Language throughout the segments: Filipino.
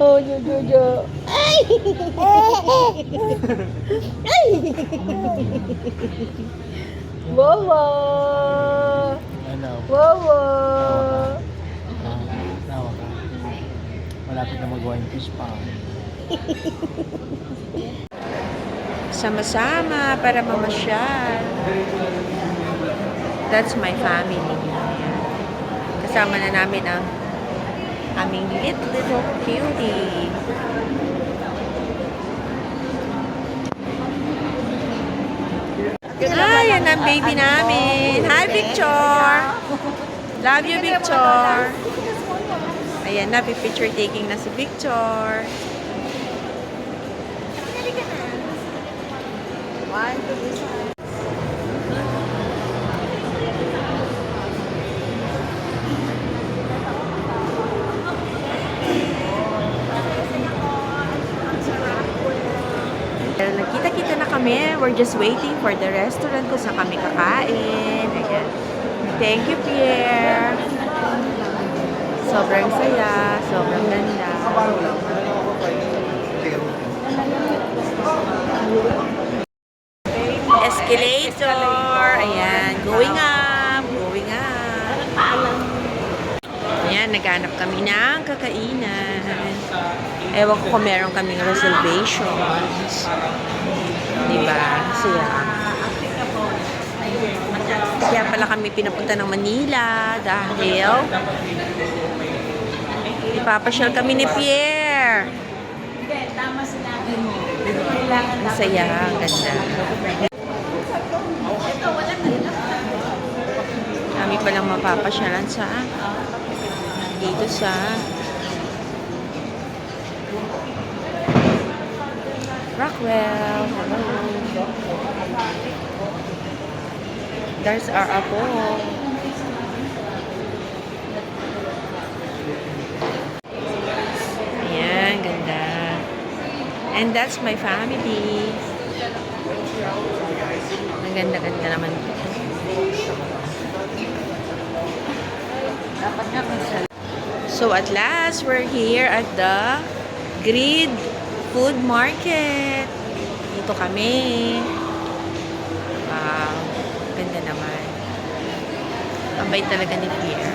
Oh, Jojo. Ay! Ay! Wawa! Wawa! Tawa ka. Malapit na magawa yung fish pa. Sama-sama para mamasyal. That's my family. Ayan. Kasama na namin ang aming little, little cutie. Ay, yan ang baby namin. Hi, Victor! Love you, Victor! Ayan na, picture taking na si Victor. Just waiting for the restaurant kung saan kami kakain. Ayan. Thank you, Pierre. Sobrang saya. Sobrang ganda. Escalator. Ayan. Going up. Going up. Ayan. Naghanap kami ng kakainan. Ewan ko kung meron kaming reservations. Diba? Siya. Kaya pala kami pinapunta ng Manila dahil ipapasyal kami ni Pierre. Hindi, tama sinabi mo. Kailangan Masaya, ang ganda. Kami palang mapapasyalan sa dito sa Rockwell. Hello. There's our apo. Ayan, ganda. And that's my family. Ang ganda-ganda naman. Dapat So at last, we're here at the Grid Food Market. Dito kami. Wow. Ganda naman. Ang bait talaga ni Pierre.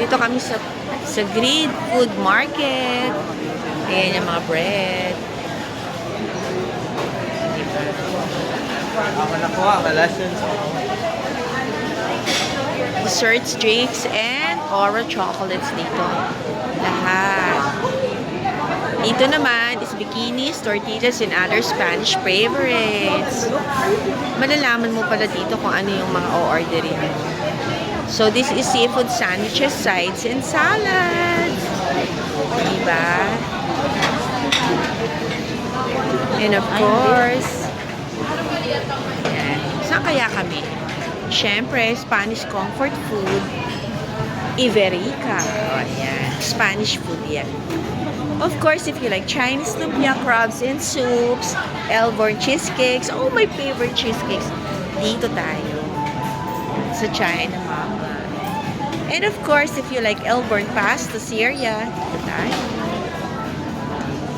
Dito kami sa sa Grid Food Market. Ayan yung mga bread. Ko ang lessons. desserts, drinks, and Oro chocolates dito. Lahat. Dito naman is bikinis, tortillas, and other Spanish favorites. Malalaman mo pala dito kung ano yung mga o-orderin mo. So, this is seafood sandwiches, sides, and salads. Diba? And of course, yan. Saan kaya kami? Siyempre, Spanish comfort food. Iberica. O, ayan. Spanish food yan. Of course, if you like Chinese lumpia, crabs, and soups, Elborn cheesecakes, all my favorite cheesecakes. Dito tayo. Sa China Mama. And of course, if you like Elborn pasta, Syria, dito tayo.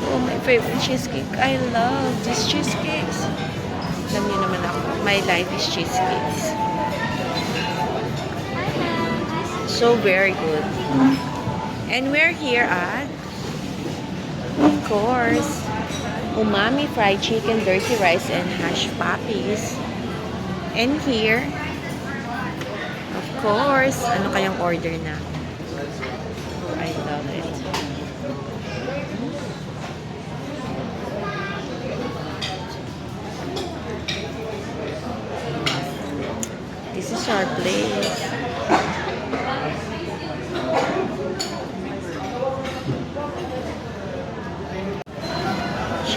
Oh, my favorite cheesecake. I love these cheesecakes. Alam niyo naman ako, my life is cheesecakes. So very good. And we're here at, course, umami fried chicken, dirty rice, and hash puppies. And here, of course, ano kayang order na? I love it. This is our place.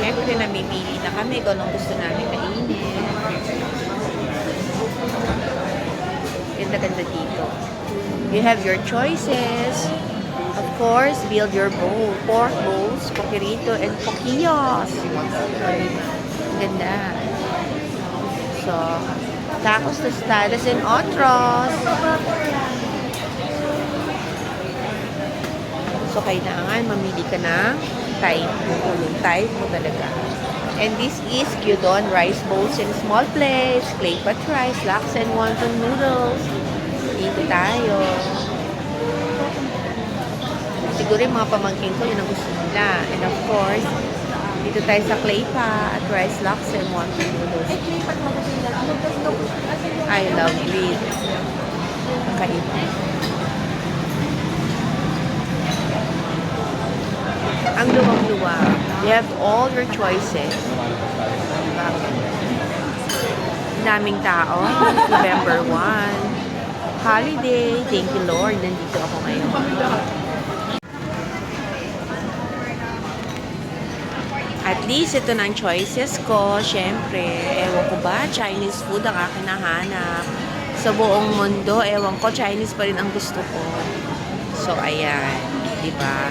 Siyempre, namimili na kami kung anong gusto namin kainin. Ganda-ganda dito. You have your choices. Of course, build your bowl. Pork bowls, pokirito, and pokiyos. Ganda. So, Tacos tostadas and otros. So, kailangan mamili ka ng type yung type mo talaga. And this is gyudon rice bowls in small plates, clay pot rice, lax and wonton noodles. Dito tayo. Siguro yung mga pamangkin ko, yun ang gusto nila. And of course, dito tayo sa clay pot, rice lax and wonton noodles. I love it. Kakaiba. Ang luwang-luwang. You have all your choices. Diba? Daming tao. November 1. Holiday. Thank you, Lord. Nandito ako ngayon. At least ito na ang choices ko. Siyempre, ewan ko ba, Chinese food ang akin nahanap. Sa buong mundo, ewan ko, Chinese pa rin ang gusto ko. So, ayan. Di ba?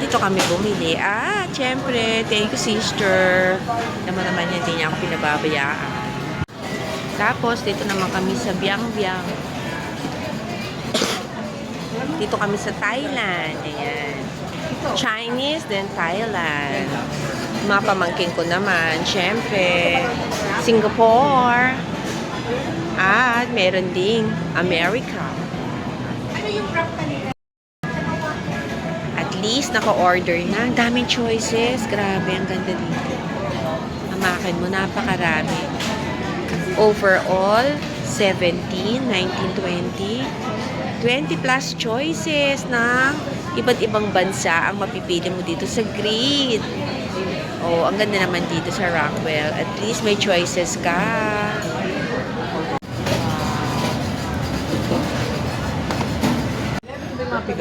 Dito kami bumili. Ah, siyempre, thank you sister. Naman naman yan, hindi niya ako pinababayaan. Tapos, dito naman kami sa Biang Biang. Dito kami sa Thailand. Ayan. Chinese, then Thailand. Mga pamangkin ko naman, syempre, Singapore. At meron ding America. At least naka-order na. Ang daming choices. Grabe, ang ganda dito. Amakin mo, napakarami. Overall, 17, 19, 20. 20 plus choices ng iba't ibang bansa ang mapipili mo dito sa grid. Oh, ang ganda naman dito sa Rockwell. At least may choices ka.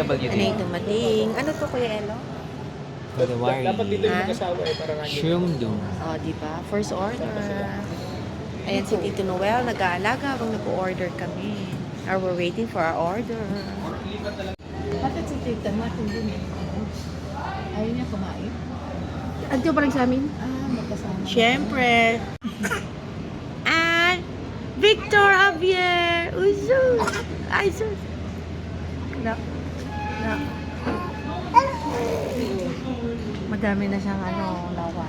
PWD. Ano yung dumating? Ano to, Kuya Elo? Kunwari. Dapat dito yung mag-asawa eh, para nga Shungdung. Oh, di ba? First order. Ayan si Tito Noel, nag-aalaga habang nag-order kami. Or we're waiting for our order. Bakit si Tita Martin din eh? Ayaw niya kumain? Andiyo pa rin sa amin? Ah, magkasama. Siyempre. And Victor Javier Uso. Ay, sus. Madami na siyang ano, lawa.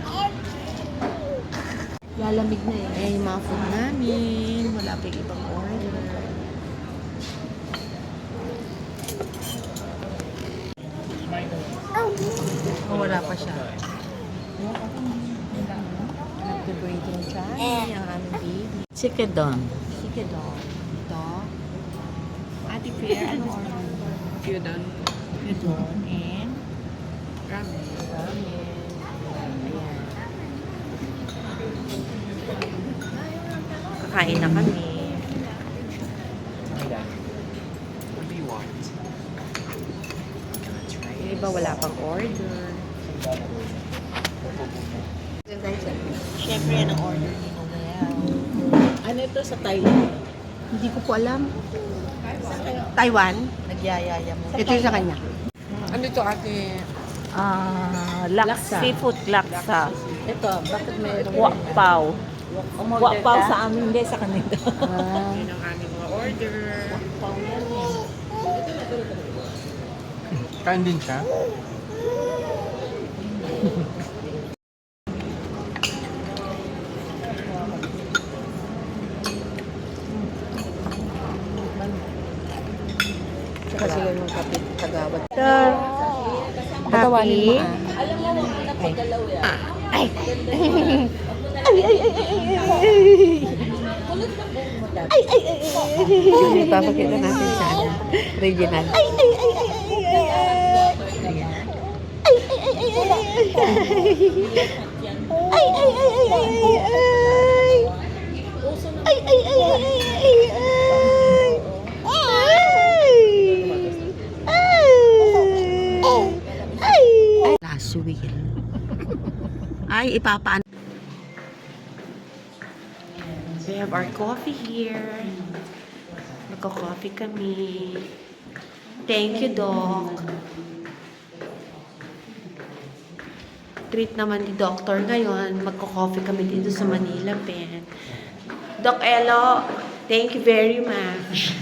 Lalamig na eh. Ayan yung mga food namin. Wala pa yung ibang order. Oh, wala pa siya. Nag-breathing try ang aming baby. Chikadon. Sige daw. Ito. Ate Fair, ano order? Kyudan. Ito. And ramen. Ramen. Ayan. Kakain na kami. What do you want? Yung iba wala pang order. Siyempre, yan ang order ni Noel. Ano ito sa Thailand? Hindi ko po alam. Taiwan? Nagyayaya mo. Ito yung sa kanya. Ano ito ate? Ah, laksa. Seafood laksa. Ito, bakit may Wakpaw. Wakpaw sa amin, hindi sa kanila. Yun ang aming mga order. Kain din siya? Happy. Ipapakita natin sa ano, regional. Ay, ay, ay, ay, ay, ay, Last week. Ay, ipapaan. We have our coffee here. Magko-coffee kami. Thank you, Doc. Treat naman ni Doctor ngayon. Magko-coffee kami dito sa Manila Pen. Doc Elo, thank you very much.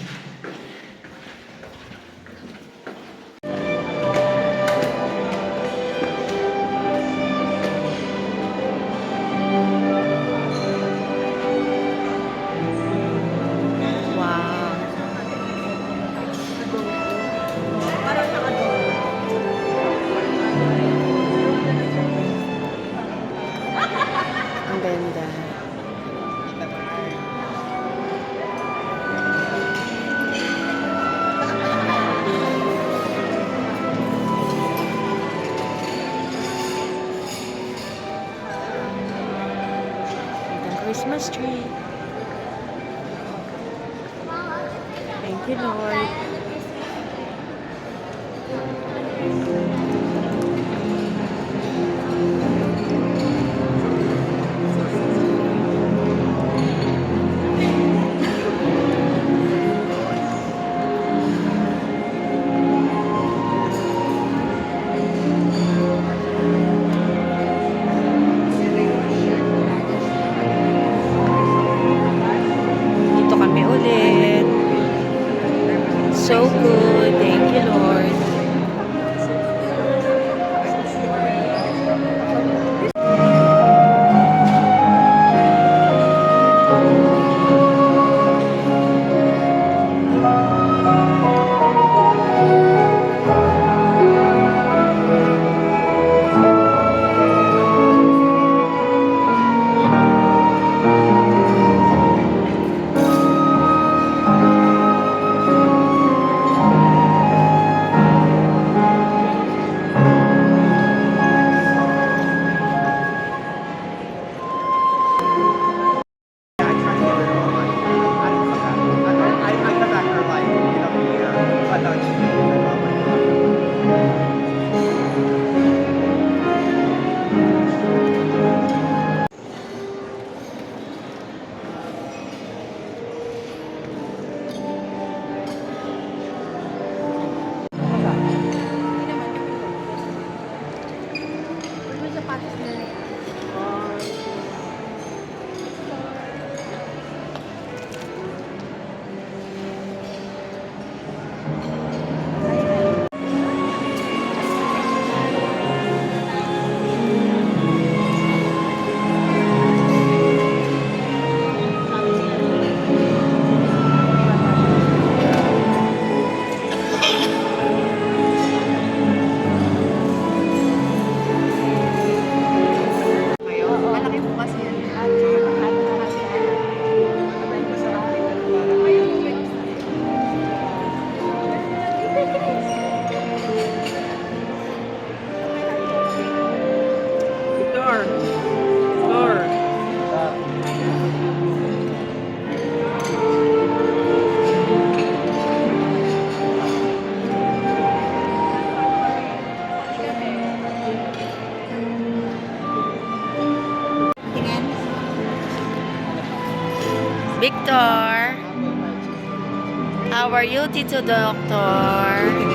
Christmas tree. Victor, how are you, Tito Doctor?